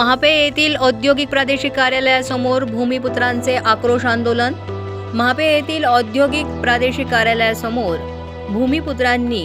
महापे येथील औद्योगिक प्रादेशिक कार्यालयासमोर भूमिपुत्रांचे आक्रोश आंदोलन. महापे येथील औद्योगिक प्रादेशिक कार्यालयासमोर भूमिपुत्रांनी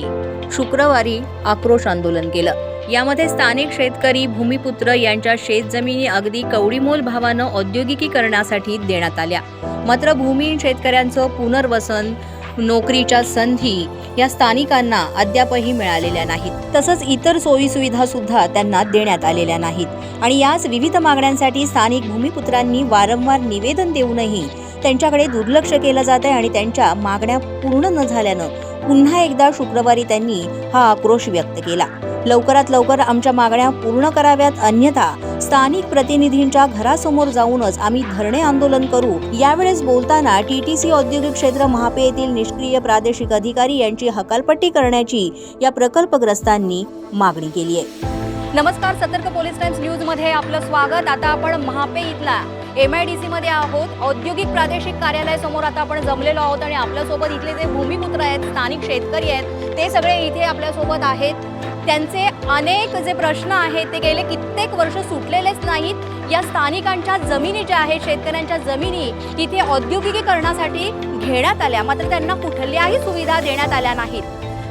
शुक्रवारी आक्रोश आंदोलन केलं. यामध्ये स्थानिक शेतकरी भूमिपुत्र यांच्या शेतजमिनी अगदी कवडीमोल भावानं औद्योगिकीकरणासाठी देण्यात आल्या. मात्र भूमी शेतकऱ्यांचं पुनर्वसन नोकरीच्या संधी या स्थानिकांना अद्यापही मिळालेल्या नाहीत. तसंच इतर सोयीसुविधा सुद्धा त्यांना देण्यात आलेल्या नाहीत. आणि याच विविध मागण्यांसाठी स्थानिक भूमिपुत्रांनी वारंवार निवेदन देऊनही त्यांच्याकडे दुर्लक्ष केलं जात आहे आणि त्यांच्या मागण्या पूर्ण न झाल्यानं पुन्हा एकदा शुक्रवारी त्यांनी हा आक्रोश व्यक्त केला. लवकरात लवकर आमच्या मागण्या पूर्ण कराव्यात. अन्यथा स्थानिक प्रतिनिधींच्या घरासमोर जाऊनच आम्ही धरणे आंदोलन करू. यावेळेस बोलताना टीटीसी औद्योगिक क्षेत्र महापे येथील निष्क्रिय प्रादेशिक अधिकारी यांची हकालपट्टी करण्याची या प्रकल्पग्रस्तांनी मागणी केली आहे. नमस्कार सतर्क पोलीस टाइम्स न्यूजमध्ये आपलं स्वागत. आता आपण महापे इथला एम आय डी सी मध्ये आहोत. औद्योगिक प्रादेशिक कार्यालयासमोर आता आपण जमलेलो आहोत आणि आपल्यासोबत इथले जे भूमिपुत्र आहेत स्थानिक शेतकरी आहेत ते सगळे इथे आपल्यासोबत आहेत. त्यांचे अनेक जे प्रश्न आहेत ते गेले कित्येक वर्ष सुटलेलेच नाहीत. या स्थानिकांच्या जमिनी ज्या आहेत शेतकऱ्यांच्या जमिनी इथे औद्योगिकीकरणासाठी घेण्यात आल्या. मात्र त्यांना कुठल्याही सुविधा देण्यात आल्या नाहीत.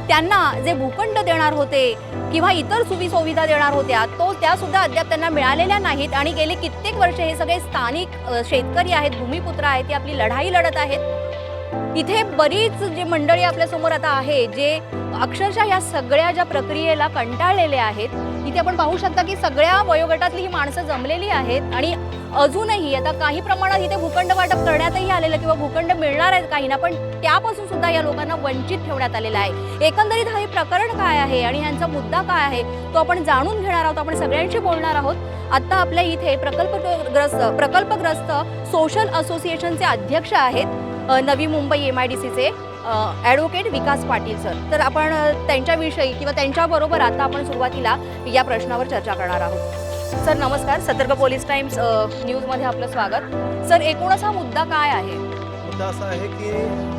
त्यांना जे भूखंड देणार होते किंवा इतर सुविधा सुविधा देणार होत्या तो त्या सुद्धा अद्याप त्यांना मिळालेल्या नाहीत. आणि गेले कित्येक वर्ष हे सगळे स्थानिक शेतकरी आहेत भूमिपुत्र आहेत ते आपली लढाई लढत आहेत. इथे बरीच जे मंडळी आपल्यासमोर आता आहे जे अक्षरशः या सगळ्या ज्या प्रक्रियेला कंटाळलेले आहेत. इथे आपण पाहू शकता की सगळ्या वयोगटातली ही माणसं जमलेली आहेत आणि अजूनही आता काही प्रमाणात इथे भूखंड वाटप करण्यातही आलेलं किंवा भूखंड मिळणार आहेत काही ना पण त्यापासून सुद्धा या लोकांना वंचित ठेवण्यात आलेलं आहे. एकंदरीत हे प्रकरण काय आहे आणि ह्यांचा मुद्दा काय आहे तो आपण जाणून घेणार आहोत आपण सगळ्यांशी बोलणार आहोत. आता आपल्या इथे प्रकल्पग्रस्त प्रकल्पग्रस्त सोशल असोसिएशनचे अध्यक्ष आहेत. Navi Mumbai M I D सीचे ॲडव्होकेट विकास पाटील सर तर आपण त्यांच्याविषयी किंवा त्यांच्याबरोबर आता आपण सुरुवातीला या प्रश्नावर चर्चा करणार आहोत. सर नमस्कार. सतर्क पोलीस टाइम्स न्यूजमध्ये आपलं स्वागत. सर एकूणच हा मुद्दा काय आहे? मुद्दा असा आहे की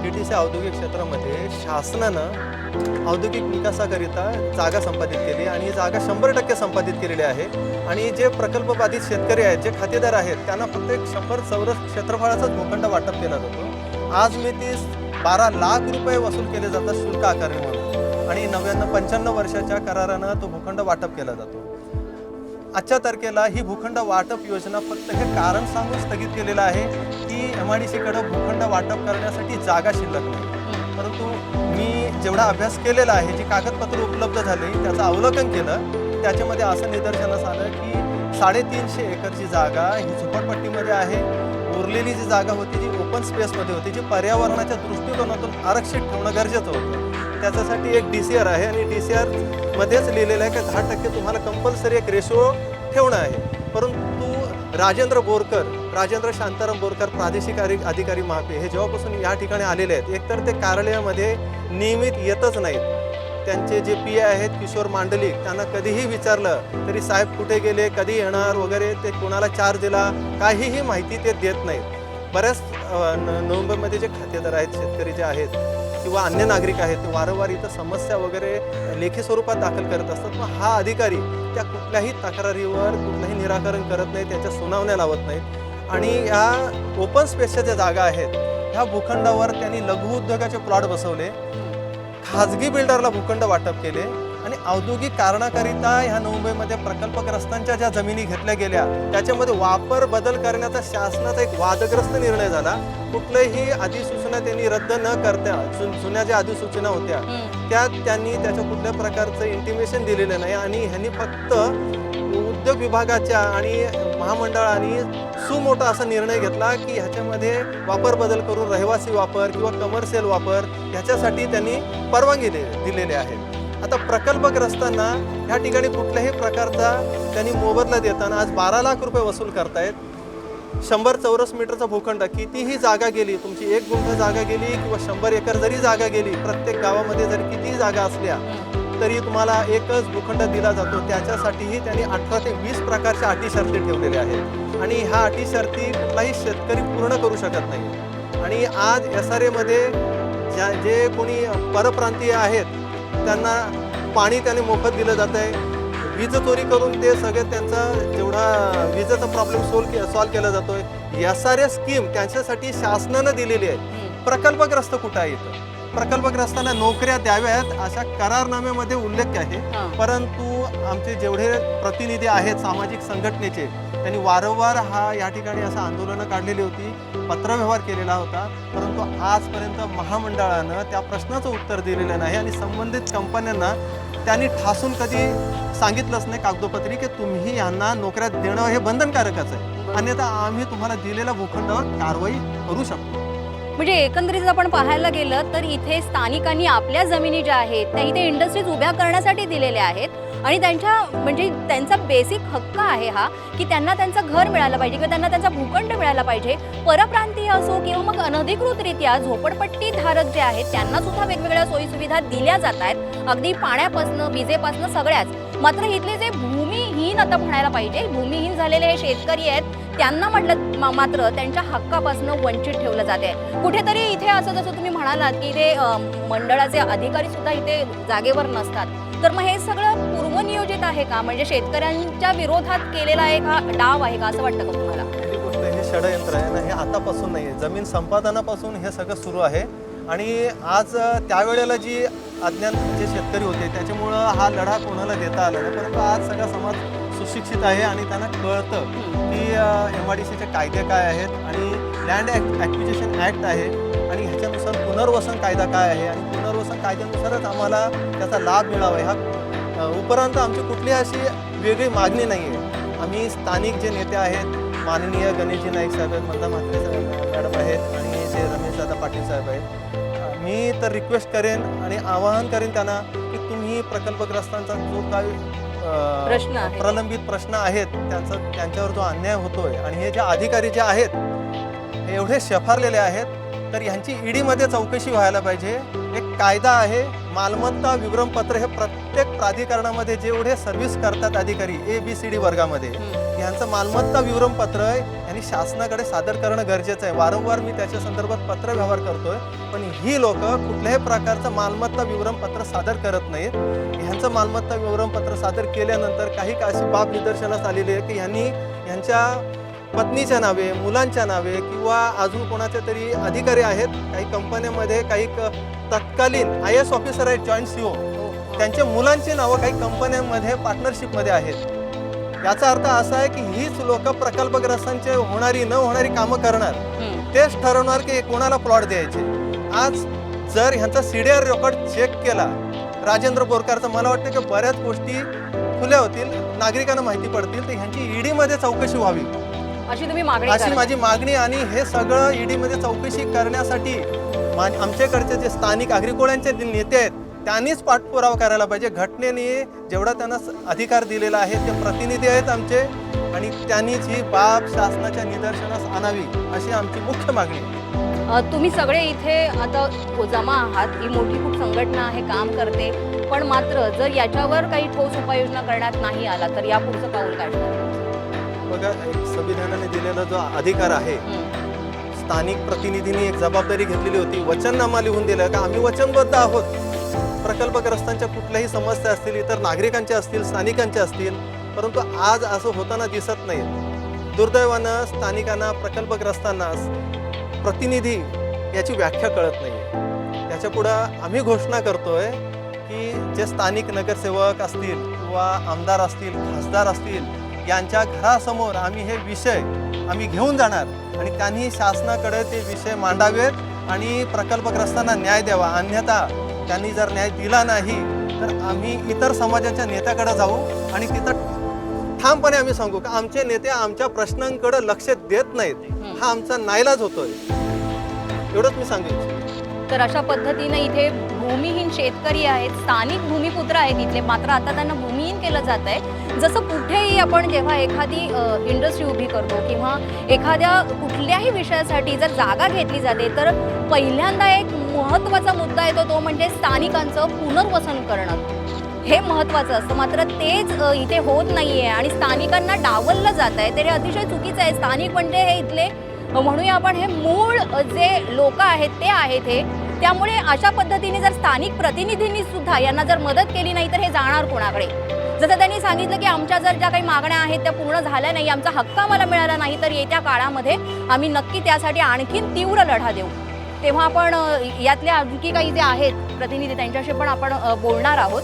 डी टी सी औद्योगिक क्षेत्रामध्ये शासनानं औद्योगिक विकासाकरिता जागा संपादित केली आणि ही जागा शंभर टक्के संपादित केलेली आहे. आणि जे प्रकल्प बाधित शेतकरी आहेत जे खातेदार आहेत त्यांना फक्त एक शंभर चौरस क्षेत्रफळाचाच भूखंड वाटप केला जातो. आज मी तीस बारा लाख रुपये वसूल केले जातात शुल्क आकारणी म्हणून. आणि नव्याण्णव पंच्याण्णव वर्षाच्या करारानं तो भूखंड वाटप केला जातो. आजच्या तारखेला ही भूखंड वाटप योजना फक्त हे कारण सांगून स्थगित केलेलं आहे की एम आय डी सीकडं भूखंड वाटप करण्यासाठी जागा शिल्लक नाही. परंतु मी जेवढा अभ्यास केलेला आहे जी कागदपत्र उपलब्ध झाली त्याचं अवलोकन केलं त्याच्यामध्ये असं निदर्शनास आलं की साडेतीनशे एकरची जागा ही झोपडपट्टीमध्ये आहे. उरलेली जी जागा होती जी ओपन स्पेसमध्ये होती जी पर्यावरणाच्या दृष्टिकोनातून आरक्षित ठेवणं गरजेचं होतं. त्याच्यासाठी एक डी सी आर आहे आणि डी सी आरमध्येच लिहिलेलं आहे की दहा टक्के तुम्हाला कंपल्सरी एक रेशो ठेवणं आहे. परंतु राजेंद्र बोरकर राजेंद्र शांताराम बोरकर प्रादेशिक अधिकारी महापे हे जेव्हापासून या ठिकाणी आलेले आहेत एकतर ते कार्यालयामध्ये नियमित येतच नाहीत. त्यांचे जे पी आहेत किशोर मांडलिक त्यांना कधीही विचारलं तरी साहेब कुठे गेले कधी येणार वगैरे ते कोणाला चार्ज दिला काहीही माहिती ते देत नाहीत. बऱ्याच न- नोव्हेंबरमध्ये जे खातेदार आहेत शेतकरी जे आहेत किंवा अन्य नागरिक आहेत ते वारंवार इथं समस्या वगैरे लेखी स्वरूपात दाखल करत असतात. मग हा अधिकारी त्या कुठल्याही तक्रारीवर कुठलंही निराकरण करत नाही त्याच्या सुनावण्या लावत नाहीत. आणि ह्या ओपन स्पेसच्या ज्या जागा आहेत ह्या भूखंडावर त्यांनी लघुउद्योगाचे प्लॉट बसवले. खाजगी बिल्डरला भूखंड वाटप केले आणि औद्योगिक कारणाकरिता ह्या मुंबईमध्ये प्रकल्पग्रस्तांच्या ज्या जमिनी घेतल्या गेल्या त्याच्यामध्ये वापर बदल करण्याचा शासनाचा एक वादग्रस्त निर्णय झाला. कुठलंही अधिसूचना त्यांनी रद्द न करता जुन्या ज्या अधिसूचना होत्या त्या त्यांनी त्याच्या कुठल्या प्रकारचं इंटिमेशन दिलेलं नाही आणि ह्यांनी फक्त उद्योग विभागाच्या आणि महामंडळाने सुमोठा असा निर्णय घेतला की ह्याच्यामध्ये वापर बदल करून रहिवासी वापर किंवा कमर्शियल वापर ह्याच्यासाठी त्यांनी परवानगी दे दिलेली आहे. आता प्रकल्पग्रस्तांना ह्या ठिकाणी कुठल्याही प्रकारचा त्यांनी मोबदला देताना आज बारा लाख रुपये वसूल करतायत. शंभर चौरस मीटरचा भूखंड कितीही जागा गेली तुमची एक गुंठ जागा गेली किंवा शंभर एकर जरी जागा गेली प्रत्येक गावामध्ये जरी कितीही जागा असल्या तरी तुम्हाला एकच भूखंड दिला जातो. त्याच्यासाठीही त्यांनी अठरा ते वीस प्रकारच्या अटी शर्ती ठेवलेल्या आहेत. आणि ह्या अटी शर्ती कुठलाही शेतकरी पूर्ण करू शकत नाही. आणि आज एस आर एमध्ये ज्या जे कोणी परप्रांतीय आहेत त्यांना पाणी त्याने मोफत दिलं जात आहे वीज चोरी करून ते सगळे त्यांचा जेवढा विजेचा प्रॉब्लेम सोल्व सॉल्व्ह केला जातोय. या साऱ्या स्कीम त्यांच्यासाठी शासनानं दिलेली आहे. प्रकल्पग्रस्त कुठं आहे इथं? प्रकल्पग्रस्तांना नोकऱ्या द्याव्यात अशा करारनाम्यामध्ये उल्लेख आहे. परंतु आमचे जेवढे प्रतिनिधी आहेत सामाजिक संघटनेचे त्यांनी वारंवार हा या ठिकाणी असं आंदोलनं काढलेली होती पत्रव्यवहार केलेला होता. परंतु आजपर्यंत महामंडळानं त्या प्रश्नाचं उत्तर दिलेलं नाही आणि संबंधित कंपन्यांना त्यांनी ठासून कधी सांगितलंच नाही कागदोपत्री की तुम्ही यांना नोकऱ्या देणं हे बंधनकारकच आहे. अन्यथा आम्ही तुम्हाला दिलेल्या भूखंडावर कारवाई करू शकतो. म्हणजे एकंदरीत जर आपण पाहायला गेलं तर इथे स्थानिकांनी आपल्या जमिनी ज्या आहेत त्या इथे इंडस्ट्रीज उभ्या करण्यासाठी दिलेल्या आहेत आणि त्यांच्या म्हणजे त्यांचा बेसिक हक्क आहे हा की त्यांना त्यांचं घर मिळालं पाहिजे किंवा त्यांना त्यांचा भूखंड मिळाला पाहिजे. परप्रांतीय असो किंवा मग अनधिकृतरित्या झोपडपट्टी धारक जे आहेत त्यांना सुद्धा वेगवेगळ्या सोयीसुविधा दिल्या जात आहेत. अगदी पाण्यापासनं विजेपासनं सगळ्याच. मात्र इथले जे भूमिहीन आता म्हणायला पाहिजे भूमिहीन झालेले हे शेतकरी आहेत त्यांना म्हटलं मात्र त्यांच्या हक्कापासून वंचित ठेवलं जाते कुठेतरी इथे असं जसं तुम्ही म्हणालात की इथे मंडळाचे अधिकारी सुद्धा इथे जागेवर नसतात. तर मग हे सगळं पूर्वनियोजित आहे का? म्हणजे शेतकऱ्यांच्या विरोधात केलेला एक हा डाव आहे का? असं वाटतं का तुम्हाला? हे षडयंत्र आहे ना हे आतापासून नाही आहे जमीन संपादनापासून हे सगळं सुरू आहे. आणि आज त्यावेळेला जी अज्ञान जे शेतकरी होते त्याच्यामुळं हा लढा कोणाला देता आला नाही? परंतु आज सगळा समाज सुशिक्षित आहे आणि त्यांना कळतं की एम आय डी सीचे कायदे काय आहेत आणि लँड ॲक्ट ॲक्विजेशन ॲक्ट आहे आणि ह्याच्यानुसार पुनर्वसन कायदा काय आहे आणि पुनर्वसन कायद्यानुसारच आम्हाला त्याचा लाभ मिळावा. ह्या उपरांत आमची कुठली अशी वेगळी मागणी नाही आहे आम्ही स्थानिक जे नेते आहेत माननीय गणेशजी नाईक साहेब आहेत मंदा म्हात्रे साहेब मॅडम आहेत आणि जे रमेशदादा पाटील साहेब आहेत मी तर रिक्वेस्ट करेन आणि आवाहन करेन त्यांना की तुम्ही प्रकल्पग्रस्तांचा जो काही प्रश्न. प्रलंबित प्रश्न आहेत त्यांचा त्यांच्यावर जो अन्याय होतोय आणि हे जे अधिकारी जे आहेत हे एवढे शेफारलेले आहेत तर ह्यांची ईडीमध्ये चौकशी व्हायला पाहिजे एक कायदा आहे मालमत्ता विवरणपत्र हे प्रत्येक प्राधिकरणामध्ये जेवढे सर्व्हिस करतात अधिकारी ए बी सी डी वर्गामध्ये यांचं मालमत्ता विवरणपत्र यांनी शासनाकडे सादर करणं गरजेचं आहे. वारंवार मी त्याच्या संदर्भात पत्र व्यवहार करतोय पण ही लोक कुठल्याही प्रकारचं मालमत्ता विवरणपत्र सादर करत नाहीत. ह्यांचं मालमत्ता विवरणपत्र सादर केल्यानंतर काही अशी बाब निदर्शनास आलेली आहे की ह्यांनी ह्यांच्या पत्नीच्या नावे मुलांच्या नावे किंवा अजून कोणाचे तरी अधिकारी आहेत काही कंपन्यामध्ये काही तत्कालीन आय एस ऑफिसर आहेत जॉईंट सीओ त्यांच्या मुलांची नावं काही कंपन्यांमध्ये पार्टनरशिपमध्ये आहेत. याचा अर्थ असा आहे की हीच लोक प्रकल्पग्रस्तांचे होणारी न होणारी कामं करणार. तेच ठरवणार की कोणाला प्लॉट द्यायचे. आज जर ह्यांचा सीडीआर रेकॉर्ड चेक केला राजेंद्र बोरकरचा मला वाटतं की बऱ्याच गोष्टी खुल्या होतील नागरिकांना माहिती पडतील तर ह्यांची ईडीमध्ये चौकशी व्हावी. अशी तुम्ही मागणी अशी. माझी मागणी आणि हे सगळं ईडीमध्ये चौकशी करण्यासाठी मा- आमच्याकडचे जे स्थानिक अग्रिकोळ्यांचे जे नेते आहेत त्यांनीच पाठपुरावा करायला पाहिजे घटनेने जेवढा त्यांना अधिकार दिलेला आहे ते प्रतिनिधी आहेत आमचे आणि त्यांनीच ही बाब शासनाच्या निदर्शनास आणावी अशी आमची मुख्य मागणी तुम्ही सगळे इथे आता जमा आहात ही मोठी खूप संघटना आहे काम करते पण मात्र जर याच्यावर काही ठोस उपाययोजना करण्यात नाही आला तर या पुढचं पाऊल काय ठरेल? बघा एक संविधानाने दिलेला जो अधिकार आहे स्थानिक प्रतिनिधींनी एक जबाबदारी घेतलेली होती. वचननामा लिहून दिलं का? आम्ही वचनबद्ध आहोत. प्रकल्पग्रस्तांच्या कुठल्याही समस्या असतील इतर नागरिकांच्या असतील स्थानिकांच्या असतील परंतु आज असं होताना दिसत नाही दुर्दैवानं स्थानिकांना प्रकल्पग्रस्तांना प्रतिनिधी याची व्याख्या कळत नाही त्याच्या पुढं आम्ही घोषणा करतोय की जे स्थानिक नगरसेवक असतील किंवा आमदार असतील खासदार असतील यांच्या घरासमोर आम्ही हे विषय आम्ही घेऊन जाणार आणि त्यांनी शासनाकडे ते विषय मांडावेत आणि प्रकल्पग्रस्तांना न्याय द्यावा. अन्यथा त्यांनी जर न्याय दिला नाही तर आम्ही इतर समाजाच्या नेत्याकडे जाऊ आणि तिथं ठामपणे आम्ही सांगू का आमचे नेते आमच्या प्रश्नांकडे लक्ष देत नाहीत. हा आमचा नाईलाज होतोय. एवढंच मी सांगू तर अशा पद्धतीने इथे भूमिहीन शेतकरी आहेत स्थानिक भूमिपुत्र आहेत इथले. मात्र आता त्यांना भूमिहीन केलं जात आहे. जसं कुठेही आपण जेव्हा एखादी इंडस्ट्री उभी करतो किंवा एखाद्या कुठल्याही विषयासाठी जर जागा घेतली जाते तर पहिल्यांदा एक महत्त्वाचा मुद्दा येतो तो म्हणजे स्थानिकांचं पुनर्वसन करणं. हे महत्त्वाचं असतं. मात्र तेच इथे होत नाही आहे आणि स्थानिकांना डावललं जात आहे. ते हे अतिशय चुकीचं आहे. स्थानिक म्हणजे हे इथले म्हणूया आपण हे मूळ जे लोक आहेत ते आहेत हे. त्यामुळे अशा पद्धतीने जर स्थानिक प्रतिनिधींनी सुद्धा यांना जर मदत केली नाही तर हे जाणार कोणाकडे? जसं त्यांनी सांगितलं की आमच्या जर ज्या काही मागण्या आहेत त्या पूर्ण झाल्या नाही आमचा हक्क आम्हाला मिळाला नाही तर येत्या काळामध्ये आम्ही नक्की त्यासाठी आणखीन तीव्र लढा देऊ. तेव्हा आपण यातल्या आणखी काही जे आहेत प्रतिनिधी त्यांच्याशी पण आपण बोलणार आहोत.